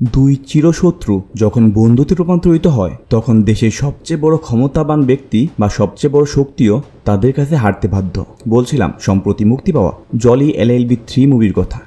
দুই চিরশত্রু যখন বন্ধুতে রূপান্তরিত হয়, তখন দেশের সবচেয়ে বড় ক্ষমতাবান ব্যক্তি বা সবচেয়ে বড় শক্তিও তাদের কাছে হারতে বাধ্য। বলছিলাম, সম্প্রতি মুক্তি পাওয়া জলি এল এলএলবি থ্রি মুভির কথা,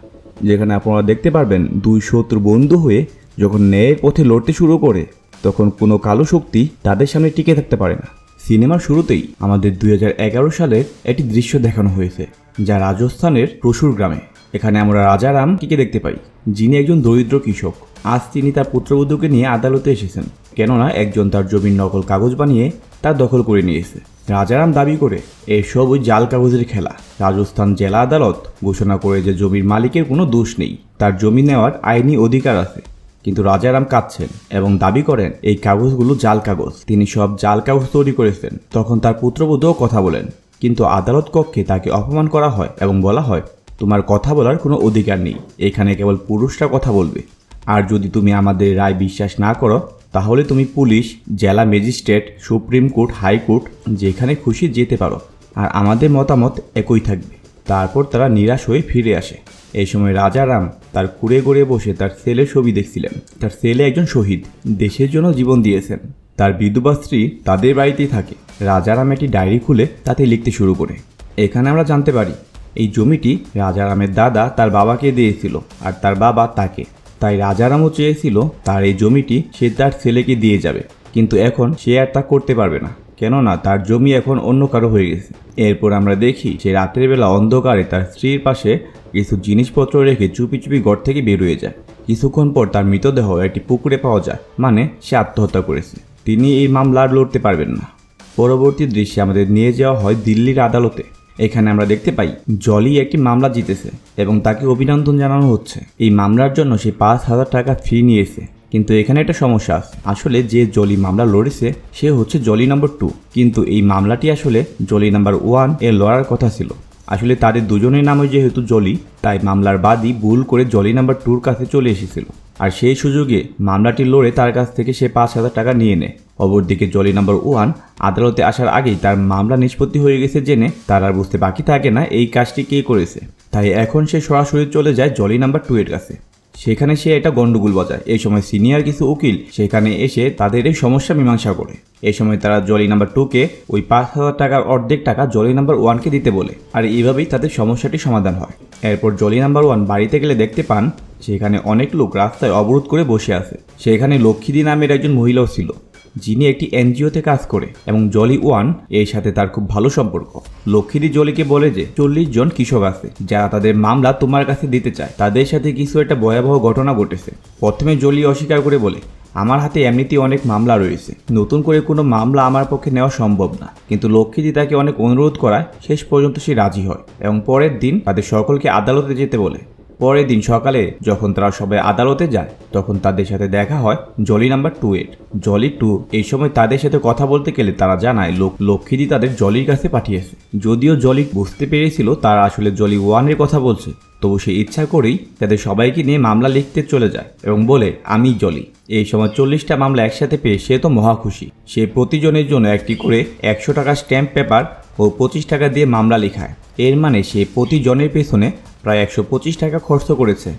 যেখানে আপনারা দেখতে পারবেন দুই শত্রু বন্ধু হয়ে যখন ন্যায়ের পথে লড়তে শুরু করে, তখন কোনো কালো শক্তি তাদের সামনে টিকে থাকতে পারে না। সিনেমার শুরুতেই আমাদের দু হাজার এগারো সালের একটি দৃশ্য দেখানো হয়েছে, যা রাজস্থানের প্রসুর গ্রামে। এখানে আমরা রাজারামকে দেখতে পাই? যিনি একজন দরিদ্র কৃষক। আজ তিনি তার পুত্রবধূকে নিয়ে আদালতে এসেছেন, কেননা একজন তার জমির নকল কাগজ বানিয়ে তার দখল করে নিয়েছে রাজারাম দাবি করে এসব ওই জাল কাগজের খেলা। রাজস্থান জেলা আদালত ঘোষণা করে যে জমির মালিকের কোনো দোষ নেই। তার জমি নেওয়ার আইনি অধিকার আছে। কিন্তু রাজারাম কাঁদছেন এবং দাবি করেন, এই কাগজগুলো জাল কাগজ। তিনি সব জাল কাগজ তৈরি করেছেন। তখন তার পুত্রবধূও কথা বলেন। কিন্তু আদালত কক্ষে তাকে অপমান করা হয় এবং বলা হয় তোমার কথা বলার কোনো অধিকার নেই। এখানে কেবল পুরুষরা কথা বলবে। আর যদি তুমি আমাদের রায় বিশ্বাস না করো, তাহলে তুমি পুলিশ, জেলা ম্যাজিস্ট্রেট, সুপ্রিম কোর্ট হাইকোর্ট যেখানে খুশি যেতে পারো। আর আমাদের মতামত একই থাকবে। তারপর তারা নিরাশ হয়ে ফিরে আসে। এই সময় রাজারাম তার কুড়ে গড়ে বসে তার ছেলের ছবি দেখছিলেন। তার ছেলে একজন শহীদ। দেশের জন্য জীবন দিয়েছেন। তার বিধবা স্ত্রী তাদের বাড়িতেই থাকে। রাজারাম একটি ডায়েরি খুলে তাতে লিখতে শুরু করে। এখানে আমরা জানতে পারি এই জমিটি রাজারামের দাদা তার বাবাকে দিয়েছিল আর তার বাবা তাকে। তাই রাজারামও চেয়েছিল তার এই জমিটি সে তার ছেলেকে দিয়ে যাবে। কিন্তু এখন সে আর তা করতে পারবে না। কেননা তার জমি এখন অন্য কারও হয়ে গেছে। এরপর আমরা দেখি সে রাতের বেলা অন্ধকারে তার স্ত্রীর পাশে কিছু জিনিসপত্র রেখে চুপি চুপি ঘর থেকে বেরোয় যায়। কিছুক্ষণ পর তার মৃতদেহ একটি পুকুরে পাওয়া যায় মানে সে আত্মহত্যা করেছে। তিনি এই মামলা আর লড়তে পারবেন না। পরবর্তী দৃশ্যে আমাদের নিয়ে যাওয়া হয় দিল্লির আদালতে। এখানে আমরা দেখতে পাই, জলি একটি মামলা জিতেছে এবং তাকে অভিনন্দন জানানো হচ্ছে। এই মামলার জন্য সে পাঁচ হাজার টাকা ফি নিয়েছে। কিন্তু এখানে একটা সমস্যা আসলে যে জলি মামলা লড়েছে, সে হচ্ছে জলি নাম্বার টু কিন্তু এই মামলাটি আসলে জলি নাম্বার ওয়ান এ লড়ার কথা ছিল। আসলে তাদের দুজনের নামে যেহেতু জলি, তাই মামলার বাদী ভুল করে জলি নাম্বার টুর কাছে চলে এসেছিল। আর সেই সুযোগে মামলাটি লড়ে তার কাছ থেকে সে পাঁচ হাজার টাকা নিয়ে নেয়। অপরদিকে জলি নাম্বার ওয়ান আদালতে আসার আগেই তার মামলা নিষ্পত্তি হয়ে গেছে জেনে তার আর বুঝতে বাকি থাকে না এই কাজটি কে করেছে। তাই এখন সে সরাসরি চলে যায় জলি নাম্বার টু এর কাছে। সেখানে সে একটা গন্ডগোল বাজায়। এই সময় সিনিয়র কিছু উকিল সেখানে এসে তাদের এই সমস্যা মীমাংসা করে। এই সময় তারা জলি নাম্বার টুকে ওই পাঁচ হাজার টাকার অর্ধেক টাকা জলি নাম্বার ওয়ানকে দিতে বলে। আর এইভাবেই তাদের সমস্যাটি সমাধান হয়। এরপর জলি নাম্বার ওয়ান বাড়িতে গেলে দেখতে পান সেখানে অনেক লোক রাস্তায় অবরোধ করে বসে আছে। সেখানে লক্ষ্মীদি নামের একজন মহিলাও ছিল, যিনি একটি এনজিওতে কাজ করে এবং জলি ওয়ানের সাথে তার খুব ভালো সম্পর্ক। লক্ষ্মীদি জলিকে বলে যে, চল্লিশ জন কৃষক আছে, যারা তাদের মামলা তোমার কাছে দিতে চায়। তাদের সাথে কিছু একটা ভয়াবহ ঘটনা ঘটেছে। প্রথমে জলি অস্বীকার করে বলে, আমার হাতে এমনিতেই অনেক মামলা রয়েছে। নতুন করে কোনো মামলা আমার পক্ষে নেওয়া সম্ভব না। কিন্তু লক্ষ্মীদি তাকে অনেক অনুরোধ করায় শেষ পর্যন্ত সে রাজি হয় এবং পরের দিন তাদের সকলকে আদালতে যেতে বলে। পরের দিন সকালে যখন তারা সবাই আদালতে যায়, তখন তাদের সাথে দেখা হয় জলি নাম্বার টু এর। জলি টু, এই সময় তাদের সাথে কথা বলতে গেলে তারা জানায় লোক লক্ষ্মীদি তাদের জলির কাছে পাঠিয়েছে। যদিও জলি বুঝতে পেরেছিল তারা আসলে জলি ওয়ানের কথা বলছে, তবু সে ইচ্ছা করেই তাদের সবাইকে নিয়ে মামলা লিখতে চলে যায় এবং বলে, আমি জলি। এই সময় চল্লিশটা মামলা একসাথে পেয়ে সে তো মহা খুশি। সে প্রতিজনের জন্য একটি করে একশো টাকা স্ট্যাম্প পেপার ও পঁচিশ টাকা দিয়ে মামলা লেখায়। এর মানে সে প্রতিজনের পেছনে প্রায় একশো পঁচিশ টাকা খরচ করেছে।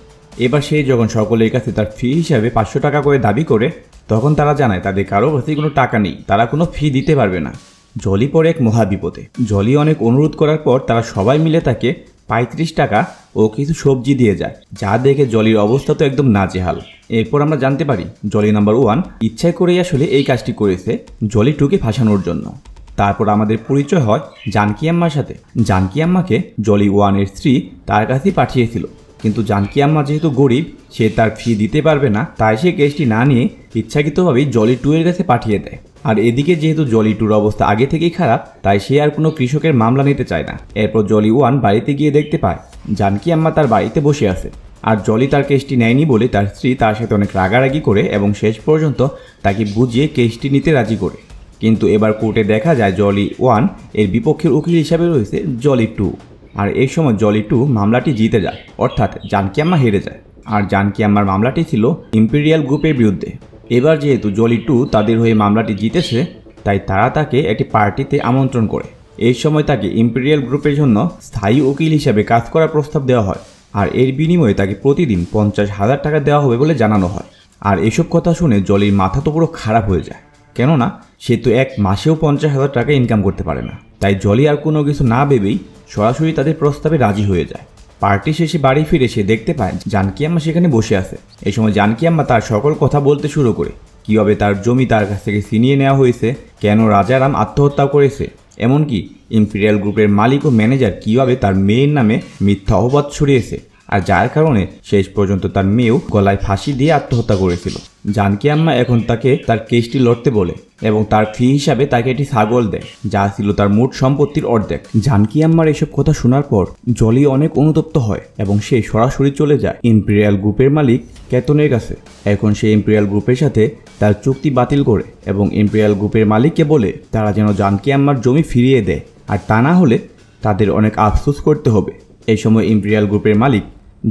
এবার সে যখন সকলের কাছে তার ফি হিসাবে পাঁচশো টাকা করে দাবি করে, তখন তারা জানায়, তাদের কারও কাছে কোনো টাকা নেই। তারা কোনো ফি দিতে পারবে না। জলি পরে এক মহাবিপদে জলি অনেক অনুরোধ করার পর তারা সবাই মিলে তাকে পঁয়ত্রিশ টাকা ও কিছু সবজি দিয়ে যায়। যা দেখে জলির অবস্থা তো একদম নাজেহাল। এরপর আমরা জানতে পারি, জলি নাম্বার ওয়ান ইচ্ছায় করেই আসলে এই কাজটি করেছে। জলি টুকে ফাঁসানোর জন্য। তারপর আমাদের পরিচয় হয় জানকি আম্মার সাথে। জানকি আম্মাকে জলি ওয়ানের স্ত্রী তার কাছেই পাঠিয়েছিল। কিন্তু জানকি আম্মা যেহেতু গরিব, সে তার ফি দিতে পারবে না, তাই সে কেসটি না নিয়ে ইচ্ছাকৃতভাবেই জলি টু এর কাছে পাঠিয়ে দেয়। আর এদিকে যেহেতু জলি টুর অবস্থা আগে থেকেই খারাপ, তাই সে আর কোনো কৃষকের মামলা নিতে চায় না। এরপর জলি ওয়ান বাড়িতে গিয়ে দেখতে পায়, জানকি আম্মা তার বাড়িতে বসে আছে। আর জলি তার কেসটি নেয়নি বলে তার স্ত্রী তার সাথে অনেক রাগারাগি করে এবং শেষ পর্যন্ত তাকে বুঝিয়ে কেসটি নিতে রাজি করে। কিন্তু এবার কোর্টে দেখা যায় জলি ওয়ানের বিপক্ষের উকিল হিসাবে রয়েছে জলি টু। আর এই সময় জলি টু মামলাটি জিতে যায়, অর্থাৎ জানকি আম্মা হেরে যায়। আর জানকি আম্মার মামলাটি ছিল ইম্পেরিয়াল গ্রুপের বিরুদ্ধে। এবার যেহেতু জলি টু তাদের হয়ে মামলাটি জিতেছে, তাই তারা তাকে একটি পার্টিতে আমন্ত্রণ করে। এই সময় তাকে ইম্পেরিয়াল গ্রুপের জন্য স্থায়ী উকিল হিসাবে কাজ করার প্রস্তাব দেওয়া হয়। আর এর বিনিময়ে তাকে প্রতিদিন পঞ্চাশ হাজার টাকা দেওয়া হবে বলে জানানো হয়। আর এসব কথা শুনে জলির মাথা তো পুরো খারাপ হয়ে যায়। কেননা, সে তো এক মাসেও পঞ্চাশ হাজার টাকা ইনকাম করতে পারে না। তাই জলি আর কোনো কিছু না ভেবেই সরাসরি তাদের প্রস্তাবে রাজি হয়ে যায়। পার্টি শেষে বাড়ি ফিরে সে দেখতে পায় জানকি আম্মা সেখানে বসে আছে। এই সময় জানকি আম্মা তার সকল কথা বলতে শুরু করে। কীভাবে তার জমি তার কাছ থেকে ছিনিয়ে নেওয়া হয়েছে, কেন রাজারাম আত্মহত্যা করেছে, এমনকি ইম্পিরিয়াল গ্রুপের মালিক ও ম্যানেজার কীভাবে তার মেয়ের নামে মিথ্যা অপবাদ ছড়িয়েছে। আর যার কারণে শেষ পর্যন্ত তার মেয়েও গলায় ফাঁসি দিয়ে আত্মহত্যা করেছিল। জানকি আম্মা এখন তাকে তার কেসটি লড়তে বলে এবং তার ফি হিসাবে তাকে একটি ছাগল দেয়, যা ছিল তার মোট সম্পত্তির অর্ধেক। জানকি আম্মার এসব কথা শোনার পর জলি অনেক অনুতপ্ত হয় এবং সে সরাসরি চলে যায় ইম্পেরিয়াল গ্রুপের মালিক কেতনের কাছে। এখন সে ইম্পেরিয়াল গ্রুপের সাথে তার চুক্তি বাতিল করে এবং ইম্পিরিয়াল গ্রুপের মালিককে বলে তারা যেন জানকি আম্মার জমি ফিরিয়ে দেয়, আর তা না হলে তাদের অনেক আফসোস করতে হবে। এই সময় ইম্পেরিয়াল গ্রুপের মালিক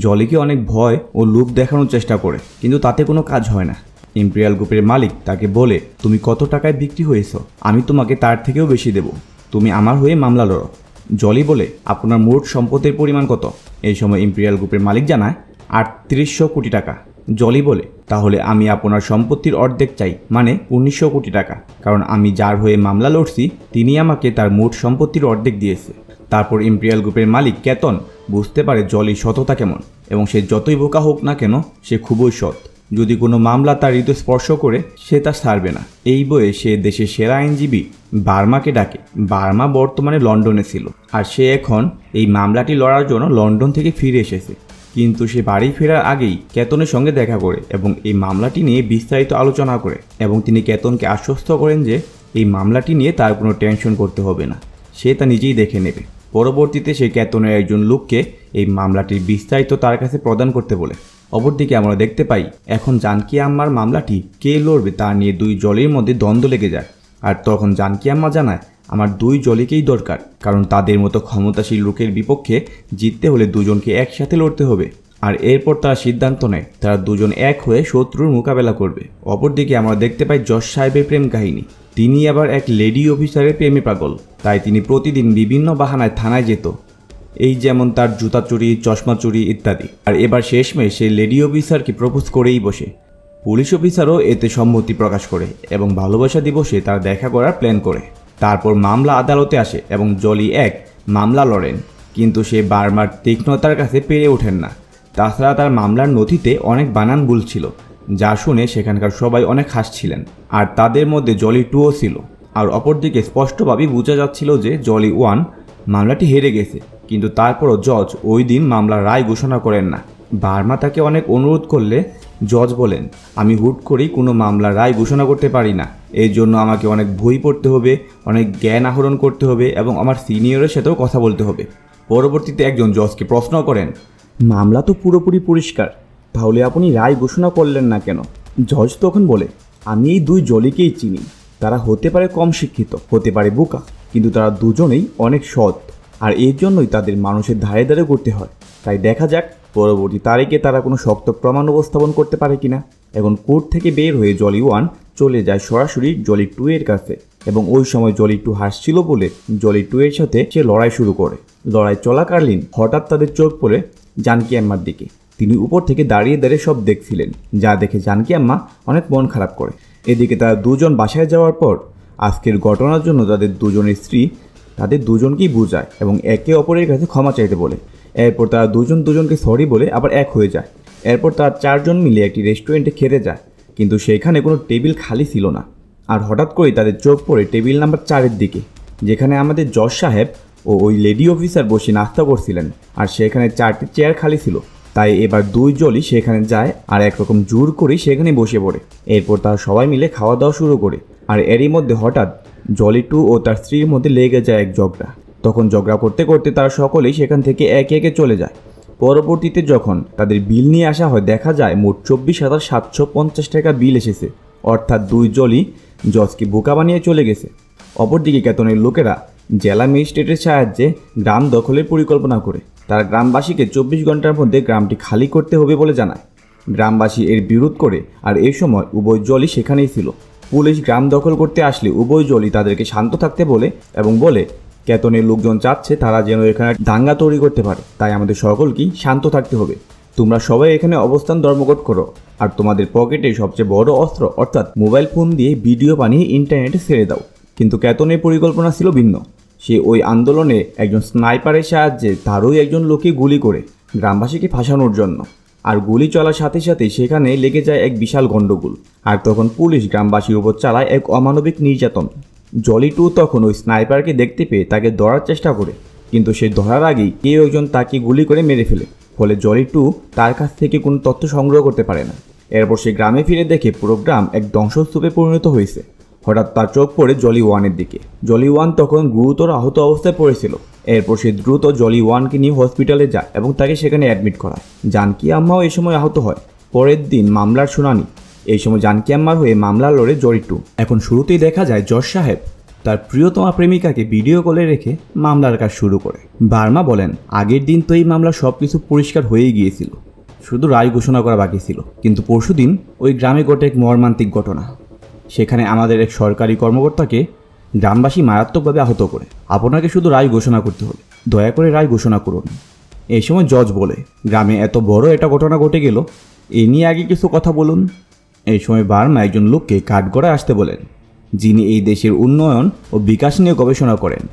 জলিকে অনেক ভয় ও লুপ দেখানোর চেষ্টা করে, কিন্তু তাতে কোনো কাজ হয় না। ইম্পিরিয়াল গ্রুপের মালিক তাকে বলে, তুমি কত টাকায় বিক্রি হয়েছ? আমি তোমাকে তার থেকেও বেশি দেব। তুমি আমার হয়ে মামলা লড়ো। জলি বলে, আপনার মোট সম্পদের পরিমাণ কত? এই সময় ইম্পিরিয়াল গ্রুপের মালিক জানায়, আটত্রিশশো কোটি টাকা। জলি বলে, তাহলে আমি আপনার সম্পত্তির অর্ধেক চাই মানে উনিশশো কোটি টাকা। কারণ আমি যার হয়ে মামলা লড়ছি তিনি আমাকে তার মোট সম্পত্তির অর্ধেক দিয়েছে। তারপর ইম্পিরিয়াল গ্রুপের মালিক কেতন বুঝতে পারে জলি সততা কেমন এবং সে যতই বোকা হোক না কেন সে খুবই সৎ। যদি কোনো মামলা তার হৃদয় স্পর্শ করে, সে তা ছাড়বে না। এই বইয়ে সে দেশের সেরা আইনজীবী বার্মাকে ডাকে। বার্মা বর্তমানে লন্ডনে ছিল আর সে এখন এই মামলাটি লড়ার জন্য লন্ডন থেকে ফিরে এসেছে। কিন্তু সে বাড়ি ফেরার আগেই কেতনের সঙ্গে দেখা করে এবং এই মামলাটি নিয়ে বিস্তারিত আলোচনা করে এবং তিনি কেতনকে আশ্বস্ত করেন যে এই মামলাটি নিয়ে তার কোনো টেনশন করতে হবে না। সে তা নিজেই দেখে নেবে। পরবর্তীতে সেই ক্যাতনের একজন লোককে এই মামলাটির বিস্তারিত তার কাছে প্রদান করতে বলে। অপরদিকে আমরা দেখতে পাই, এখন জানকি আম্মার মামলাটি কে লড়বে তা নিয়ে দুই জলের মধ্যে দ্বন্দ্ব লেগে যায়। আর তখন জানকি আম্মা জানায়, আমার দুই জলিকেই দরকার, কারণ তাদের মতো ক্ষমতাশীল লোকের বিপক্ষে জিততে হলে দুজনকে একসাথে লড়তে হবে। আর এরপর তারা সিদ্ধান্ত নেয়। তারা দুজন এক হয়ে শত্রুর মোকাবেলা করবে। অপরদিকে আমরা দেখতে পাই যশ সাহেবের প্রেম কাহিনী। তিনি আবার এক লেডি অফিসারের প্রেমে পাগল। তাই তিনি প্রতিদিন বিভিন্ন বাহানায় থানায় যেত। এই যেমন তার জুতা চুরি, চশমা চুরি ইত্যাদি। আর এবার শেষমেশ সে লেডি অফিসারকে প্রপোজ করেই বসে। পুলিশ অফিসারও এতে সম্মতি প্রকাশ করে এবং ভালোবাসা দিবসে তার দেখা করার প্ল্যান করে। তারপর মামলা আদালতে আসে এবং জলি এক মামলা লড়েন। কিন্তু সে বারবার তীক্ষ্ণতার কাছে পেরে ওঠেন না। তাছাড়া তার মামলার নথিতে অনেক বানান ভুল ছিল, যা শুনে সেখানকার সবাই অনেক হাসছিলেন। আর তাদের মধ্যে জলি টুও ছিল। আর অপরদিকে স্পষ্টভাবেই বোঝা যাচ্ছিল যে জলি ওয়ান মামলাটি হেরে গেছে, কিন্তু তারপরও জজ ওই দিন মামলার রায় ঘোষণা করেন না। বার্মা তাকে অনেক অনুরোধ করলে জজ বলেন, আমি হুট করেই কোনো মামলার রায় ঘোষণা করতে পারি না। এর জন্য আমাকে অনেক বই পড়তে হবে, অনেক জ্ঞান আহরণ করতে হবে এবং আমার সিনিয়রের সাথেও কথা বলতে হবে। পরবর্তীতে একজন জজকে প্রশ্ন করেন মামলা তো পুরোপুরি পরিষ্কার। তাহলে আপনি রায় ঘোষণা করলেন না কেন? জজ তখন বলে, আমি এই দুই জলিকেই চিনি। তারা হতে পারে কম শিক্ষিত, হতে পারে বোকা, কিন্তু তারা দুজনেই অনেক সৎ। আর এর জন্যই তাদের মানুষের ধারে ধারে করতে হয়। তাই দেখা যাক, পরবর্তী তারিখে তারা কোনো শক্ত প্রমাণ উপস্থাপন করতে পারে কিনা। এখন কোর্ট থেকে বের হয়ে জলি ওয়ান চলে যায় সরাসরি জলি টু এর কাছে। এবং ওই সময় জলি টু হাসছিল বলে জলি টু এর সাথে সে লড়াই শুরু করে। লড়াই চলাকালীন হঠাৎ তাদের চোখ পড়ে জানকি আম্মার দিকে। তিনি উপর থেকে দাঁড়িয়ে দাঁড়িয়ে সব দেখছিলেন। যা দেখে জানকি আম্মা অনেক মন খারাপ করে। এদিকে তারা দুজন বাসায় যাওয়ার পর আজকের ঘটনার জন্য তাদের দুজনের স্ত্রী তাদের দুজনকেই বোঝায় এবং একে অপরের কাছে ক্ষমা চাইতে বলে। এরপর তারা দুজন দুজনকে সরি বলে আবার এক হয়ে যায়। এরপর তারা চারজন মিলে একটি রেস্টুরেন্টে খেতে যায়। কিন্তু সেখানে কোনো টেবিল খালি ছিল না। আর হঠাৎ করেই তাদের চোখ পড়ে টেবিল নাম্বার চারের দিকে, যেখানে আমাদের জজ সাহেব ও ওই লেডি অফিসার বসে নাস্তা করছিলেন, আর সেখানে চারটি চেয়ার খালি ছিল। তাই এবার দুই জলই সেখানে যায়, আর একরকম জোর করেই সেখানে বসে পড়ে। এরপর তারা সবাই মিলে খাওয়া দাওয়া শুরু করে, আর এরই মধ্যে হঠাৎ জলি টু ও তার স্ত্রীর মধ্যে লেগে যায় এক ঝগড়া। তখন ঝগড়া করতে করতে তারা সকলেই সেখান থেকে একে একে চলে যায়। পরবর্তীতে যখন তাদের বিল নিয়ে আসা হয়, দেখা যায় মোট চব্বিশ হাজার সাতশো পঞ্চাশ টাকা বিল এসেছে। অর্থাৎ দুই জলই জজকে বোকা বানিয়ে চলে গেছে। অপরদিকে কেতনের লোকেরা জেলা ম্যাজিস্ট্রেটের সাহায্যে গ্রাম দখলের পরিকল্পনা করে। তারা গ্রামবাসীকে চব্বিশ ঘণ্টার মধ্যে গ্রামটি খালি করতে হবে বলে জানায়। গ্রামবাসী এর বিরোধ করে আর এই সময় উভয় জলই সেখানেই ছিল। পুলিশ গ্রাম দখল করতে আসলে উভয় জলই তাদেরকে শান্ত থাকতে বলে এবং বলে কেতনের লোকজন চাচ্ছে তারা যেন এখানে দাঙ্গা তৈরি করতে পারে। তাই আমাদের সকলকেই শান্ত থাকতে হবে। তোমরা সবাই এখানে অবস্থান ধর্মঘট করো। আর তোমাদের পকেটে সবচেয়ে বড় অস্ত্র, অর্থাৎ মোবাইল ফোন দিয়ে ভিডিও বানিয়ে ইন্টারনেটে ছেড়ে দাও। কিন্তু কেতনের পরিকল্পনা ছিল ভিন্ন। সে ওই আন্দোলনে একজন স্নাইপারের সাহায্যে তারই একজন লোককে গুলি করে গ্রামবাসীকে ফাঁসানোর জন্য। আর গুলি চলার সাথে সাথে সেখানে লেগে যায় এক বিশাল গণ্ডগোল। আর তখন পুলিশ গ্রামবাসীর উপর চালায় এক অমানবিক নির্যাতন। জলি টু তখন ওই স্নাইপারকে দেখতে পেয়ে তাকে ধরার চেষ্টা করে। কিন্তু সে ধরার আগেই কেউ একজন তাকে গুলি করে মেরে ফেলে। ফলে জলি টু তার কাছ থেকে কোনো তথ্য সংগ্রহ করতে পারে না। এরপর সে গ্রামে ফিরে দেখে পুরো গ্রাম এক ধ্বংসস্তূপে পরিণত হয়েছে। হঠাৎ তার চোখ পড়ে জলি ওয়ানের দিকে। জলি ওয়ান তখন গুরুতর আহত অবস্থায় পড়েছিল। এরপর সে দ্রুত জলি ওয়ানকে নিয়ে হসপিটালে যায় এবং তাকে সেখানে অ্যাডমিট করায়। জানকি আম্মাও এই সময় আহত হয়। পরের দিন মামলার শুনানি। এই সময় জানকি আম্মার হয়ে মামলা লড়ে জড়িটু এখন শুরুতেই দেখা যায় জজ সাহেব তার প্রিয়তমা প্রেমিকাকে ভিডিও কলে রেখে মামলার কাজ শুরু করে। বার্মা বলেন, আগের দিন তো এই মামলা সব কিছু পরিষ্কার হয়েই গিয়েছিল। শুধু রায় ঘোষণা করা বাকি ছিল। কিন্তু পরশুদিন ওই গ্রামে ঘটে এক মর্মান্তিক ঘটনা। সেখানে আমাদের এক সরকারি কর্মকর্তাকে গ্রামবাসী মারাত্মকভাবে আহত করে। আপনাকে শুধু রায় ঘোষণা করতে হবে। দয়া করে রায় ঘোষণা করুন। এই সময় জজ বলে, গ্রামে এত বড় এটা ঘটনা ঘটে গেল। এ নিয়ে আগে কিছু কথা বলুন। এই সময় বার্মা একজন লোককে কাঠগড়ায় আসতে বলেন, যিনি এই দেশের উন্নয়ন ও বিকাশ নিয়ে গবেষণা করেন।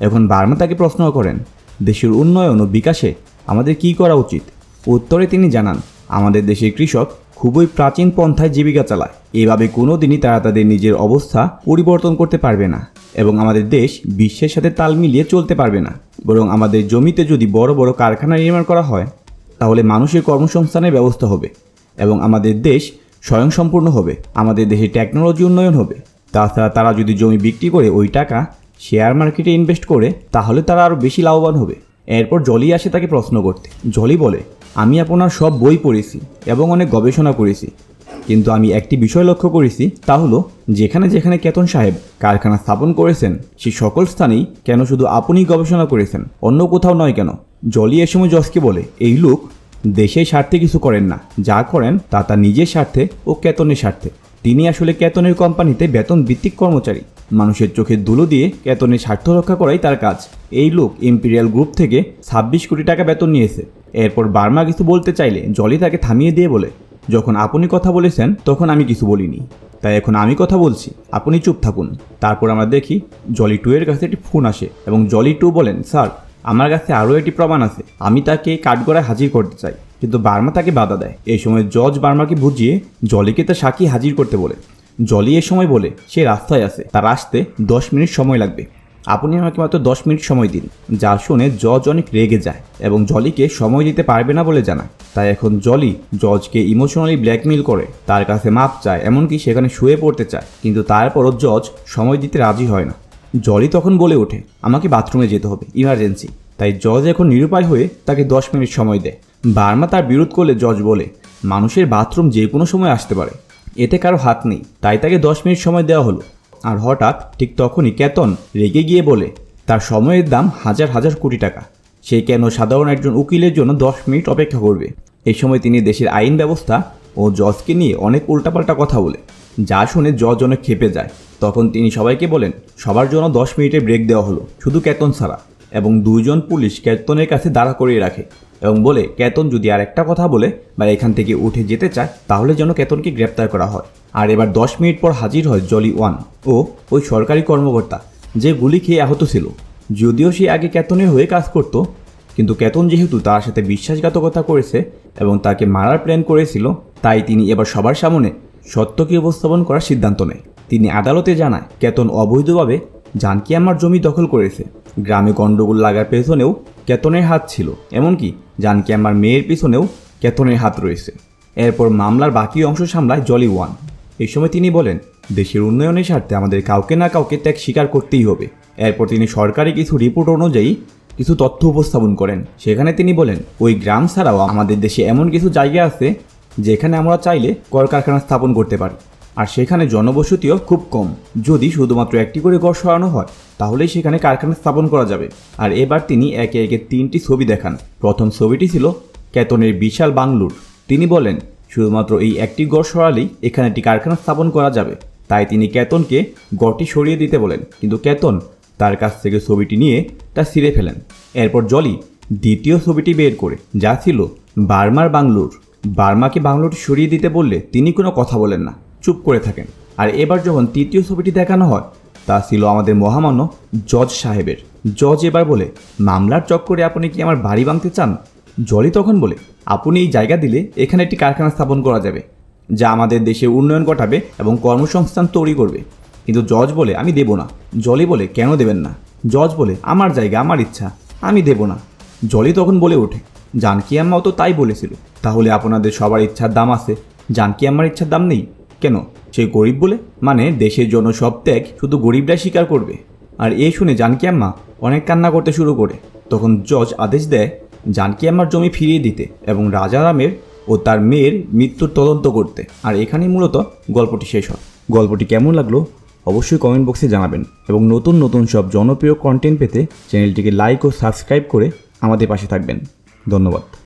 এখন বার্মা তাকে প্রশ্ন করেন, দেশের উন্নয়ন ও বিকাশে আমাদের কী করা উচিত? উত্তরে তিনি জানান, আমাদের দেশের কৃষক খুবই প্রাচীন পন্থায় জীবিকা চালায়। এভাবে কোনো দিনই তারা তাদের নিজের অবস্থা পরিবর্তন করতে পারবে না এবং আমাদের দেশ বিশ্বের সাথে তাল মিলিয়ে চলতে পারবে না। বরং আমাদের জমিতে যদি বড় বড় কারখানা নির্মাণ করা হয়, তাহলে মানুষের কর্মসংস্থানের ব্যবস্থা হবে এবং আমাদের দেশ স্বয়ংসম্পূর্ণ হবে। আমাদের দেশে টেকনোলজি উন্নয়ন হবে। তাছাড়া তারা যদি জমি বিক্রি করে ওই টাকা শেয়ার মার্কেটে ইনভেস্ট করে, তাহলে তারা আরও বেশি লাভবান হবে। এরপর জলি আসে তাকে প্রশ্ন করতে। জলি বলে, আমি আপনার সব বই পড়েছি এবং অনেক গবেষণা করেছি। কিন্তু আমি একটি বিষয় লক্ষ্য করেছি, তা হলো, যেখানে যেখানে কেতন সাহেব কারখানা স্থাপন করেছেন, সে সকল স্থানেই কেন শুধু আপনিই গবেষণা করেছেন, অন্য কোথাও নয় কেন? জলি এ সময় জসকে বলে, এই লোক দেশের স্বার্থে কিছু করেন না। যা করেন, তা তার নিজের স্বার্থে ও কেতনের স্বার্থে। তিনি আসলে কেতনের কোম্পানিতে বেতন ভিত্তিক কর্মচারী। মানুষের চোখের ধুলো দিয়ে কেতনের স্বার্থ রক্ষা করাই তার কাজ। এই লোক ইম্পিরিয়াল গ্রুপ থেকে ছাব্বিশ কোটি টাকা বেতন নিয়েছে। এরপর বার্মা কিছু বলতে চাইলে জলি তাকে থামিয়ে দিয়ে বলে, যখন আপনি কথা বলেছেন, তখন আমি কিছু বলিনি। তাই এখন আমি কথা বলছি, আপনি চুপ থাকুন। তারপর আমরা দেখি জলি টু এর কাছে একটি ফোন আসে এবং জলি টু বলেন, স্যার, আমার কাছে আরও একটি প্রমাণ আছে। আমি তাকে কাঠগড়ায় হাজির করতে চাই। কিন্তু বার্মা তাকে বাধা দেয়। এই সময় জজ বার্মাকে বুঝিয়ে জলিকে তার সাক্ষী হাজির করতে বলে। জলি এ সময় বলে সে রাস্তায় আছে। তার আসতে দশ মিনিট সময় লাগবে। আপনি আমাকে মাত্র দশ মিনিট সময় দিন। যা শুনে জজ অনেক রেগে যায় এবং জলিকে সময় দিতে পারবে না বলে জানায়। তাই এখন জলি জজকে ইমোশনালি ব্ল্যাকমেল করে। তার কাছে মাপ চায়, এমনকি সেখানে শুয়ে পড়তে চায়। কিন্তু তারপরও জজ সময় দিতে রাজি হয় না। জলি তখন বলে ওঠে, আমাকে বাথরুমে যেতে হবে ইমার্জেন্সি তাই জজ এখন নিরুপায় হয়ে তাকে দশ মিনিট সময় দেয়। বার্মা তার বিরোধ করলে জজ বলে, মানুষের বাথরুম যে কোনো সময় আসতে পারে। এতে কারও হাত নেই। তাই তাকে দশ মিনিট সময় দেওয়া হলো। আর হঠাৎ ঠিক তখনই কেতন রেগে গিয়ে বলে, তার সময়ের দাম হাজার হাজার কোটি টাকা। সে কেন সাধারণ একজন উকিলের জন্য দশ মিনিট অপেক্ষা করবে? এই সময় তিনি দেশের আইন ব্যবস্থা ও জজকে নিয়ে অনেক উল্টাপাল্টা কথা বলে। যা শুনে জজ অনেক খেপে যায়। তখন তিনি সবাইকে বলেন, সবার জন্য দশ মিনিটের ব্রেক দেওয়া হলো, শুধু কেতন ছাড়া। এবং দুইজন পুলিশ কেতনের কাছে দাঁড়া করিয়ে রাখে। এবং বলে, কেতন যদি আর একটা কথা বলে বা এখান থেকে উঠে যেতে চায়, তাহলে যেন কেতনকে গ্রেপ্তার করা হয়। আর এবার দশ মিনিট পর হাজির হয় জলি ওয়ান ও ওই সরকারি কর্মকর্তা, যে গুলি খেয়ে আহত ছিল। যদিও সে আগে কেতনের হয়ে কাজ করত, কিন্তু কেতন যেহেতু তার সাথে বিশ্বাসঘাতকতা করেছে এবং তাকে মারার প্ল্যান করেছিল, তাই তিনি এবার সবার সামনে সত্যকে উপস্থাপন করার সিদ্ধান্ত নেয়। তিনি আদালতে জানায়, কেতন অবৈধভাবে জানকি আমার জমি দখল করেছে। গ্রামে গণ্ডগোল লাগার পেছনেও কেতনের হাত ছিল, এমনকি জানকি আমার মেয়ের পিছনেও কেতনের হাত রয়েছে। এরপর মামলার বাকি অংশ সামলায় জলি ওয়ান। এই সময় তিনি বলেন, দেশের উন্নয়নের স্বার্থে আমাদের কাউকে না কাউকে ত্যাগ স্বীকার করতেই হবে। এরপর তিনি সরকারি কিছু রিপোর্ট অনুযায়ী কিছু তথ্য উপস্থাপন করেন। সেখানে তিনি বলেন, ওই গ্রাম ছাড়াও আমাদের দেশে এমন কিছু জায়গা আছে, যেখানে আমরা চাইলে কলকারখানা স্থাপন করতে পারি। আর সেখানে জনবসতিও খুব কম। যদি শুধুমাত্র একটি করে ঘর সরানো হয়, তাহলেই সেখানে কারখানা স্থাপন করা যাবে। আর এবার তিনি একে একে তিনটি ছবি দেখান। প্রথম ছবিটি ছিল কেতনের বিশাল বাংলুর। তিনি বলেন, শুধুমাত্র এই একটি গড় সরালেই এখানে একটি কারখানা স্থাপন করা যাবে। তাই তিনি কেতনকে গড়টি সরিয়ে দিতে বলেন। কিন্তু কেতন তার কাছ থেকে ছবিটি নিয়ে তা ছিঁড়ে ফেলেন। এরপর জলি দ্বিতীয় ছবিটি বের করে, যা ছিল বার্মার বাংলুর। বার্মাকে বাংলোটি সরিয়ে দিতে বললে তিনি কোনো কথা বলেন না। চুপ করে থাকেন। আর এবার যখন তৃতীয় ছবিটি দেখানো হয়, তা ছিল আমাদের মহামান্য জজ সাহেবের। জজ এবার বলে, মামলার চক্করে আপনি কি আমার বাড়ি ভাঙতে চান? জলি তখন বলে, আপনি এই জায়গা দিলে এখানে একটি কারখানা স্থাপন করা যাবে, যা আমাদের দেশে উন্নয়ন ঘটাবে এবং কর্মসংস্থান তৈরি করবে। কিন্তু জজ বলে, আমি দেব না। জলি বলে, কেন দেবেন না? জজ বলে, আমার জায়গা, আমার ইচ্ছা, আমি দেব না। জলি তখন বলে ওঠে, জানকি আম্মাও তো তাই বলেছিল, তাহলে আপনাদের সবার ইচ্ছার দাম আছে, জানকি আম্মার ইচ্ছার দাম নেই? কেন? সে গরিব বলে? মানে দেশের জন্য সব ত্যাগ শুধু গরিবরাই স্বীকার করবে। আর এই শুনে জানকি আম্মা অনেক কান্না করতে শুরু করে। তখন জজ আদেশ দেয় জানকি আম্মার জমি ফিরিয়ে দিতে এবং রাজারামের ও তার মেয়ের মৃত্যুর তদন্ত করতে। আর এখানেই মূলত গল্পটি শেষ হয়। গল্পটি কেমন লাগল অবশ্যই কমেন্ট বক্সে জানাবেন এবং নতুন নতুন সব জনপ্রিয় কন্টেন্ট পেতে চ্যানেলটিকে লাইক ও সাবস্ক্রাইব করে আমাদের পাশে থাকবেন। ধন্যবাদ।